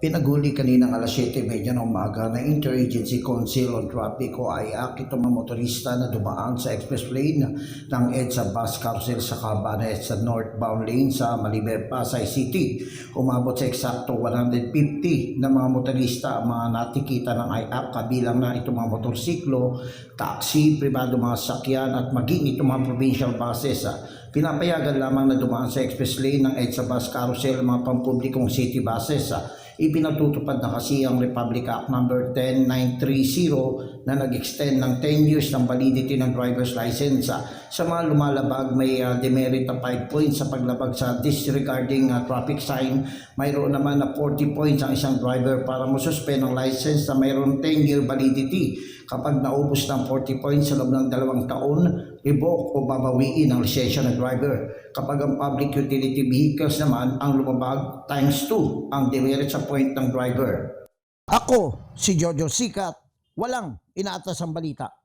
Pinaguli kaninang alas 7.30 ng umaga ng Interagency Council on Traffic o IAC itong mga motorista na dumaan sa express lane ng EDSA bus carousel sa Cabanes sa northbound lane sa Malibet, Pasay City. Umabot sa eksakto 150 na mga motorista ang mga natikita ng IAC kabilang na itong mga motorsiklo, taxi, pribado mga sakyan at maging itong mga provincial buses. Pinapayagan lamang na dumaan sa express lane ng EDSA bus carousel mga pampublikong city buses. Ipinatutupad na kasi ang Republic Act number 10930 na nag-extend ng 10 years ng validity ng driver's license. Sa mga lumalabag, may ah, demerit na 5 points sa paglabag sa disregarding ah, traffic sign. Mayroon naman na 40 points ang isang driver para masuspend ang license na mayroon 10-year validity. Kapag naubos ng 40 points sa loob ng dalawang taon, revoke o babawiin ang lisensya ng driver. Kapag ang public utility vehicles naman ang lumabag, times 2 ang demerit sa point ng driver. Ako, si Jojo Sikat, walang inaatas ang balita.